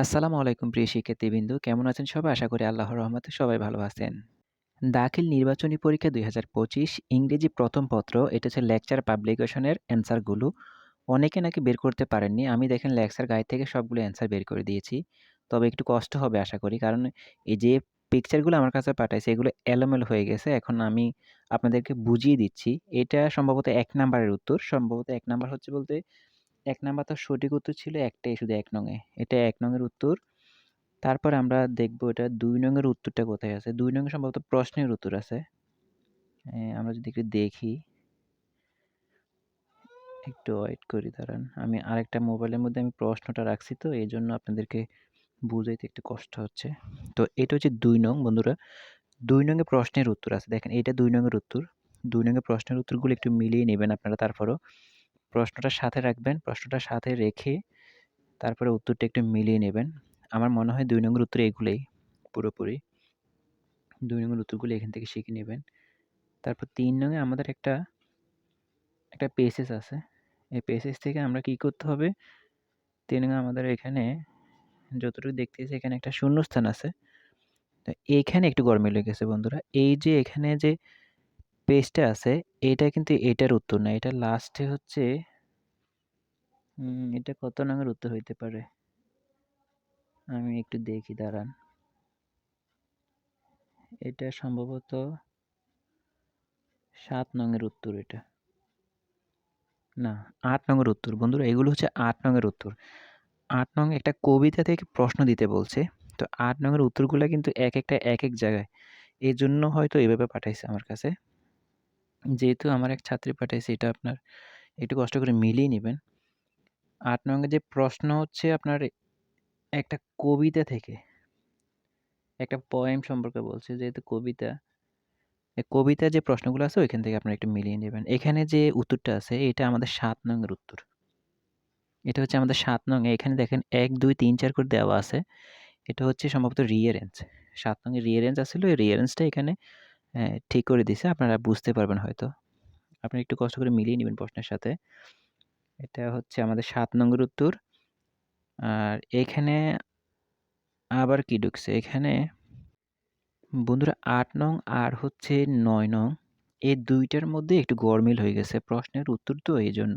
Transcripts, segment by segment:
আসসালামু আলাইকুম প্রিয় শিক্ষার্থীবৃন্দ। কেমন আছেন সবাই? আশা করি আল্লাহর রহমতে সবাই ভালো আছেন। দাখিল নির্বাচনী পরীক্ষা ২০২৫ ইংরেজি প্রথম পত্র, এটা হচ্ছে লেকচার পাবলিকেশনের অ্যান্সারগুলো। অনেকে নাকি বের করতে পারেননি। আমি দেখেন লেকচার গাইড থেকে সবগুলো অ্যান্সার বের করে দিয়েছি। তবে একটু কষ্ট হবে আশা করি। কারণ এই যে পিকচারগুলো আমার কাছে পাঠাইছে, এগুলো এলোমেলো হয়ে গেছে। এখন আমি আপনাদেরকে বুঝিয়ে দিচ্ছি। এটা সম্ভবত এক নাম্বারের উত্তর। সম্ভবত এক নাম্বার হচ্ছে বলতে ১ নাম্বার তো সঠিক উত্তর ছিল একটাই, শুধু ১ নং এ। এটা ১ নং এর উত্তর। তারপরে আমরা দেখব এটা ২ নং এর উত্তরটা কোথায় আছে। ২ নং এ সম্ভবত প্রশ্নের উত্তর আছে। আমরা যদি একটু দেখি। একটু ওয়েট করি, দাঁড়ান। আমি আরেকটা মোবাইলের মধ্যে আমি প্রশ্নটা রাখছি তো এজন্য আপনাদেরকে বুঝাইতে একটু কষ্ট হচ্ছে। তো এটা হচ্ছে ২ নং, বন্ধুরা। ২ নং এ প্রশ্নের উত্তর আছে। দেখেন, এটা ২ নং এর উত্তর। ২ নং এর প্রশ্নের উত্তরগুলো একটু মিলিয়ে নেবেন আপনারা তারপরও। প্রশ্নটা সাথে রাখবেন। প্রশ্নটা সাথে রেখে তারপরে উত্তরটা একটু মিলিয়ে নেবেন। আমার মনে হয় দুই নম্বর উত্তর এগুলোই পুরোপুরি। দুই নম্বর উত্তরগুলো এখান থেকে শিখে নেবেন। তারপর ৩ নং এ আমাদের একটা, একটা পেসেজ আছে। এই পেসেস থেকে আমরা কি করতে হবে? ৩ নং আমাদের এখানে যতটুকু দেখতেছি এখানে একটা শূন্যস্থান আছে। তো এইখানে একটু গরমিল হয়ে গেছে বন্ধুরা। এই যে এখানে যে পেজটা আছে, এটা কিন্তু এটার উত্তর না। এটা লাস্টে হচ্ছে এটা কত নং এর উত্তর হইতে পারে? আমি একটু দেখি, দাঁড়ান। এটা সম্ভবত ৭ নং এর উত্তর এটা। না ৮ নং এর উত্তর। বন্ধুরা, এগুলো হচ্ছে ৮ নং এর উত্তর। আট নং একটা কবিতা থেকে প্রশ্ন দিতে বলছে। তো ৮ উত্তরগুলো কিন্তু এক একটা, এক এক জায়গায়। এই জন্য হয়তো এভাবে পাঠাইছে আমার কাছে। যেহেতু আমার এক ছাত্রী পাঠাইছে এটা আপনার একটু কষ্ট করে মিলিয়ে নিবেন। ৮ নং এর যে প্রশ্ন হচ্ছে আপনার একটা কবিতা থেকে। একটা পোয়েম সম্পর্কে বলছে যেহেতু কবিতা। কবিতা যে প্রশ্নগুলো আছে ওইখান থেকে আপনারা একটু মিলিয়ে নেবেন। এখানে যে উত্তরটা আছে এটা আমাদের ৭ নং এর উত্তর। এটা হচ্ছে আমাদের সাত নং এখানে দেখেন ১, ২, ৩, ৪ করে দেওয়া আছে। এটা হচ্ছে সম্ভবত রিয়ারেঞ্জ সাত নং এ রিঅ্যারেঞ্জ আছিল। এই রিঅ্যারেঞ্জটা এখানে ঠিক করে দিছে। আপনারা বুঝতে পারবেন হয়তো। আপনারা একটু কষ্ট করে মিলিয়ে নিবেন প্রশ্নের সাথে। এটা হচ্ছে আমাদের ৭ নং এর উত্তর। আর এখানে আবার কি ঢুকছে? এখানে বন্ধুরা আট নং আর হচ্ছে নয় নং এই দুইটার মধ্যে একটু গরমিল হয়ে গেছে। প্রশ্নের উত্তর তো এই জন্য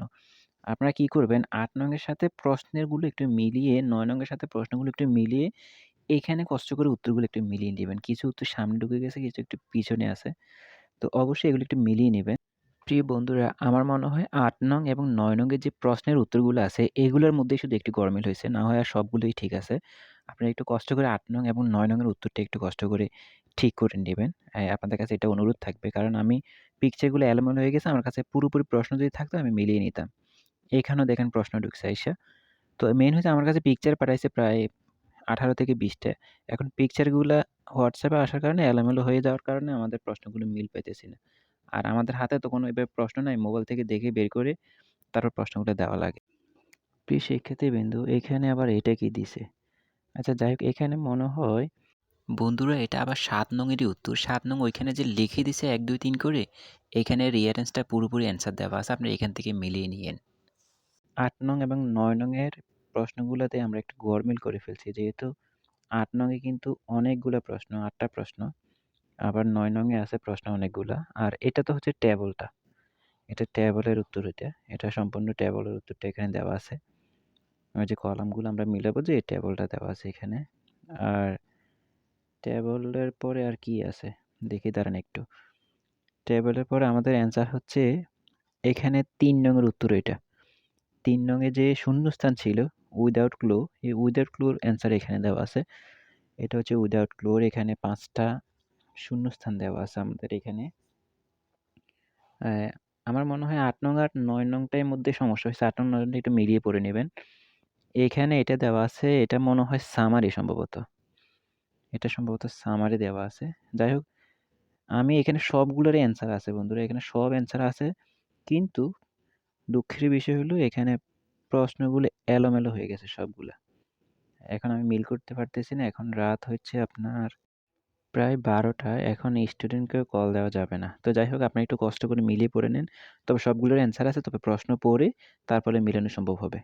আপনারা কি করবেন আট নং এর সাথে প্রশ্নেরগুলো একটু মিলিয়ে, নয় নং এর সাথে প্রশ্নগুলো একটু মিলিয়ে এখানে কষ্ট করে উত্তরগুলো একটু মিলিয়ে নিবেন। কিছু উত্তর সামনে ঢুকে গেছে, কিছু একটু পিছনে আছে। তো অবশ্যই এগুলো একটু মিলিয়ে নিবেন। প্রিয় বন্ধুরা আমার মনে হয় আট নং এবং নয় নং এর যে প্রশ্নের উত্তরগুলো আছে এগুলোর মধ্যেই শুধু একটু গরমিল হয়েছে না হয় আর সবগুলোই ঠিক আছে। আপনারা একটু কষ্ট করে আট নং এবং নয় নং এর উত্তরটা একটু কষ্ট করে ঠিক করে নিবেন। আপনাদের কাছে এটা অনুরোধ থাকবে। কারণ আমি পিকচারগুলো এলোমেলো হয়ে গেছে। আমার কাছে পুরোপুরি প্রশ্ন যদি থাকতো আমি মিলিয়ে নিতাম। এখানেও দেখেন প্রশ্ন ঢুকছে আইসা। তো মেন হচ্ছে আমার কাছে পিকচার পাঠাইছে প্রায় ১৮ থেকে বিশটা এখন পিকচারগুলা হোয়াটসঅ্যাপে আসার কারণে এলোমেলো হয়ে যাওয়ার কারণে আমাদের প্রশ্নগুলো মিল পাইতেছি না। আর আমাদের হাতে তো কোনো এবার প্রশ্ন নাই। মোবাইল থেকে দেখে বের করে তারপর প্রশ্নগুলো দেওয়া লাগে। প্রিয় শিক্ষার্থীবৃন্দ এখানে আবার এটা কি দিছে? আচ্ছা যাই হোক এখানে মনে হয় বন্ধুরা এটা আবার সাত নং এরই উত্তর। সাত নং ওইখানে যে লিখে দিছে ১, ২, ৩ করে এখানে রিয়ারেন্সটা পুরোপুরি অ্যান্সার দেওয়া আছে। আপনি এখান থেকে মিলিয়ে নিয়েন। আট নং এবং নয় নং এর প্রশ্নগুলাতে আমরা একটু গরমিল করে ফেলছি। যেহেতু আট নং এ কিন্তু অনেকগুলা প্রশ্ন, আটটা প্রশ্ন। আবার নয় নং এ আছে প্রশ্ন অনেকগুলা। আর এটা তো হচ্ছে টেবলটা। এটা টেবলের উত্তর এটা। এটা সম্পূর্ণ টেবলের উত্তরটা এখানে দেওয়া আছে। ওই যে কলামগুলো আমরা মিলাবো যে এই টেবলটা দেওয়া আছে এখানে। আর টেবলের পরে আর কি আছে? দেখি দাঁড়ান একটু। টেবলের পরে আমাদের অ্যান্সার হচ্ছে এখানে ৩ নং এর উত্তর এটা। তিন নং এ যে শূন্যস্থান ছিল উইথআউট ক্লু, এই উইথআউট ক্লুর অ্যান্সার এখানে দেওয়া আছে। এটা হচ্ছে উইথআউট ক্লুর এখানে ৫ টা শূন্যস্থান দেওয়া আছে আমাদের এখানে। আমার মনে হয় আট নং আর নয় নংটার মধ্যে সমস্যা হইছে। ৮ নং ৯ নংটা একটু মিলিয়ে পড়ে নেবেন এখানে এটা দেওয়া আছে, এটা মনে হয় সামারি সম্ভবত। এটা সম্ভবত সামারি দেওয়া আছে। যাই হোক আমি এখানে সবগুলোরই অ্যান্সার আছে বন্ধুরা। এখানে সব অ্যান্সার আছে। কিন্তু দুঃখের বিষয় হলো এখানে প্রশ্নগুলো এলোমেলো হয়ে গেছে সবগুলা। এখন আমি মিল করতে পারতেছি না। এখন রাত হচ্ছে আপনার প্রায় বারোটা, এখন স্টুডেন্টকেও কল দেওয়া যাবে না। তো যাই হোক আপনি একটু কষ্ট করে মিলিয়ে পড়ে নেন। তবে সবগুলোর অ্যান্সার আছে। তবে প্রশ্ন পড়ে তারপরে মিলানো সম্ভব হবে।